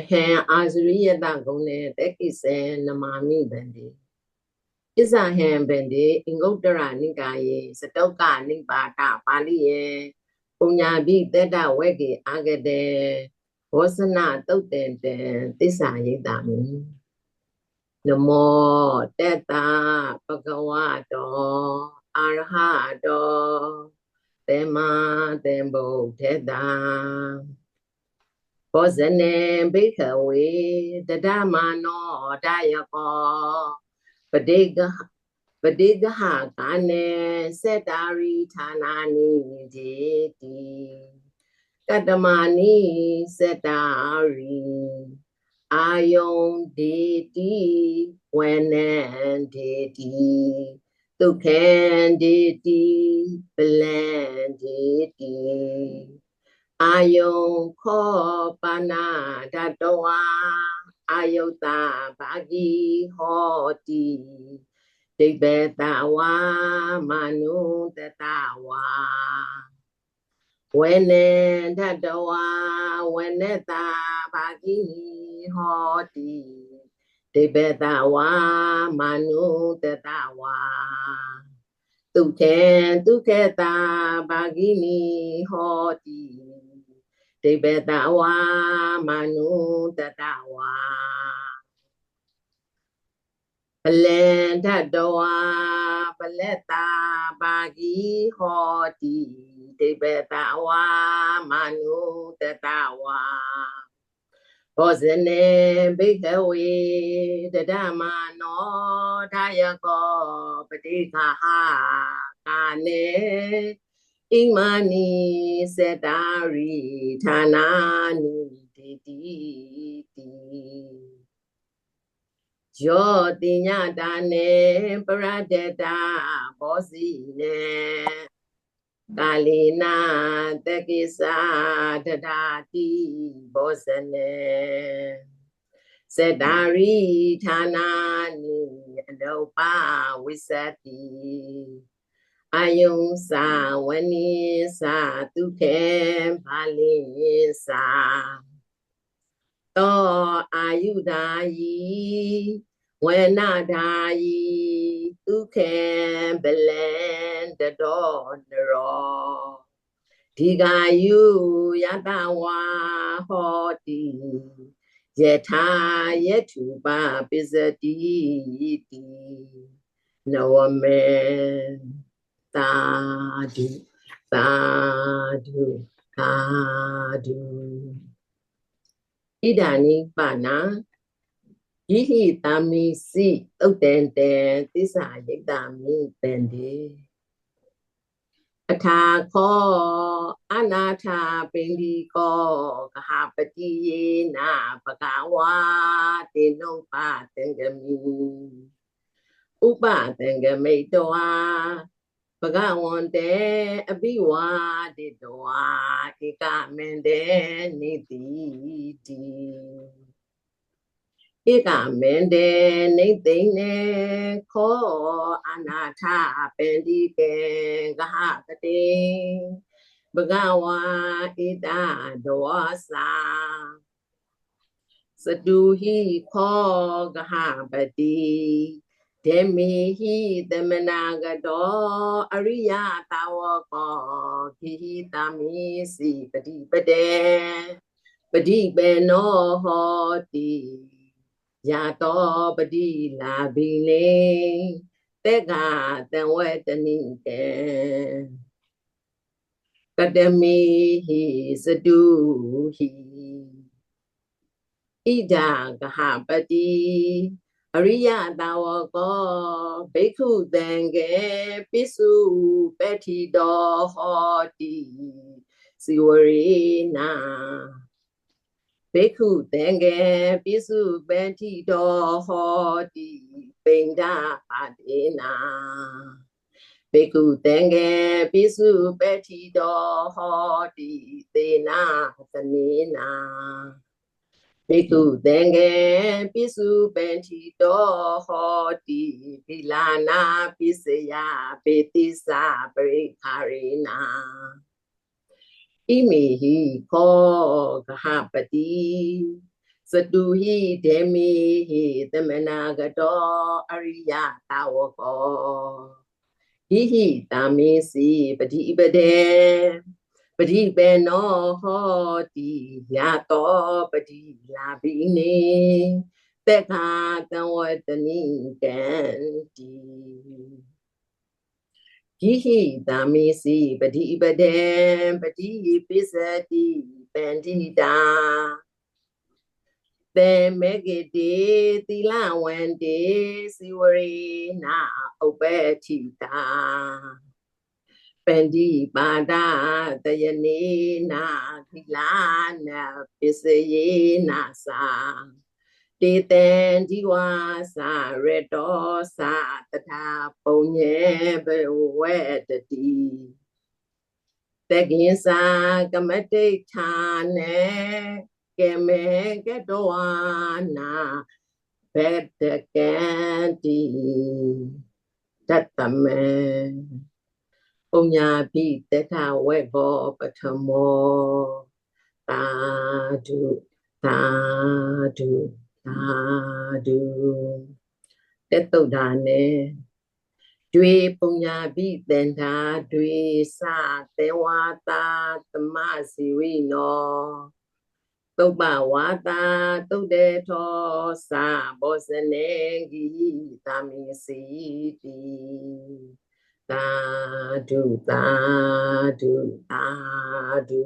အဟံအာဇရိယတဂုံနေတက်ကိစေနမာမိဗန္တိဣဇဟံဗန္တိအင်္ဂုတ္တရနိကာယေစတုတ်ကနိပါဒပါဠိယေပုညာပိတက်တဝက်ကေအာဂတေဘောဇနတုတ်တန်တန်သစ္စာရိတ္တမိနမောတတပကဝတောအာရဟတောတေမတေဗုဒ္ဓတာ ဘောဇနေဘိခဝေတဒမနောတယကောပတိကပတိကဟကာနေစေတာရိဌာနာနိတိတိကတမနိစေတာရိအာယုံဒေတိဝေနံဒေတိဒုက္ခံဒေတိပလံဒေတိ အာယုံခောပါဏဓတဝါအာယုတဘာဂီဟောတိဒိဗေတဝါမနုတတဝါဝေနေဓတဝါဝေနတဘာဂီဟောတိဒိဗေတဝါမနုတတဝါဒုက္ခေဒုက္ခေတာဘာဂိနိဟောတိ ဒိဗေတဝါမနုတတဝါပလင်ထတဝါပလက်တာပါဂီဟောတိဒိဗေတဝါမနုတတဝါဘောဇနေဘိကဝေတဒမနောထာယကောပတိခာဟာကာနေ ဣမနိစေတာရိဌာနာနိတိတိတိယောတိညတာနေပရတတာဘောစီနေကာလိနာတကိစာတတာတိဘောဇနေစေတာရိဌာနာနိအလောပါဝိသတိ အာယုံစာဝနိစာဒုခေဘာလိစာတောအာယုဒာယီဝေနဒာယီဒုခေဘလံတတော်နရောဒီဃာယုယတဝါဟောတိယထာယထုပါပစ္စတိတိနဝမေ သာဓုသာဓုသာဓုဣဒာနိပါဏယိဟိတာမိစိသုတ်တန်တံသစ္စာယိတ္တာမိတန်တေအထာခောအနာထာပိန္ဒီကောကဟပတိယေနာဘဂဝါတေနုပတံဂမိဥပတံဂမိတော ဘဂဝန္တေအဘိဝါတိတောဧကမန္တေနိတိတိဧကမန္တေနိသိနေခောအနာထပန္တိကေဂဟကတိဘဂဝါဣတဒောသာစတုဟိခောဂဟပတိ ဒေမိဟိသမနာကတောအရိယတာဝကောခိဟိတမိစီပฏิပတေပฏิပေနောဟောတိယတောပฏิလာဘိလေတေကတံဝေတနိတေကတမိဟိစတုဟိဣဒကဟပတိ အရိယတာဝကောဘိက္ခုတံကေပိစုပဋ္ဌိတောဟောတိစီဝရိနာဘိက္ခုတံကေပိစုပဋ္ဌိတောဟောတိပိန္ဒပါတိနာဘိက္ခုတံကေပိစုပဋ္ဌိတောဟောတိသေနာသနေနာ ဘိတုသင်္ကေပိစုပင်ထီတောဟောတိပိလာနာပိစယပေတိစာပရိခာရိနာဣမိဟိခောကဟပတိစတုဟိဒေမိဟိသမနာကတောအရိယတာဝကောဟိဟိတာမေစီပတိပဒေ ပတိပေနောဟောတိယတောပတိလာဘိနေတက်ခာကံဝတ္တနိကံတိဟိဟိတာမေစီပတိပဒေပတိပိစတိပန္တိတာသေမေဂတိသီလဝန္တိစီဝရိနာဥပ္ပတိတာ ပန္တိပါဒတယနေနာသီလာနာပစ္စယေနာသာတေတံဒီဝါစာရတောသာတထာပုံညေဘဝေတတိတကိဉ္စာကမတိဌာနေကေမေကတောဝနာဘေတကံတိတတမေ ပုံညာပိတထဝေဘောပထမောသာဓုသာဓုသာဓုတက်တုတ်တာနဲ့တွေပုံညာပိတန်တာတွေစသေဝတာသမစီဝိနောသုပ္ပဝါတာတုတ်တေထောသာဘောဇနေဂိတာမီစီတိ သာဓုသာဓုသာဓု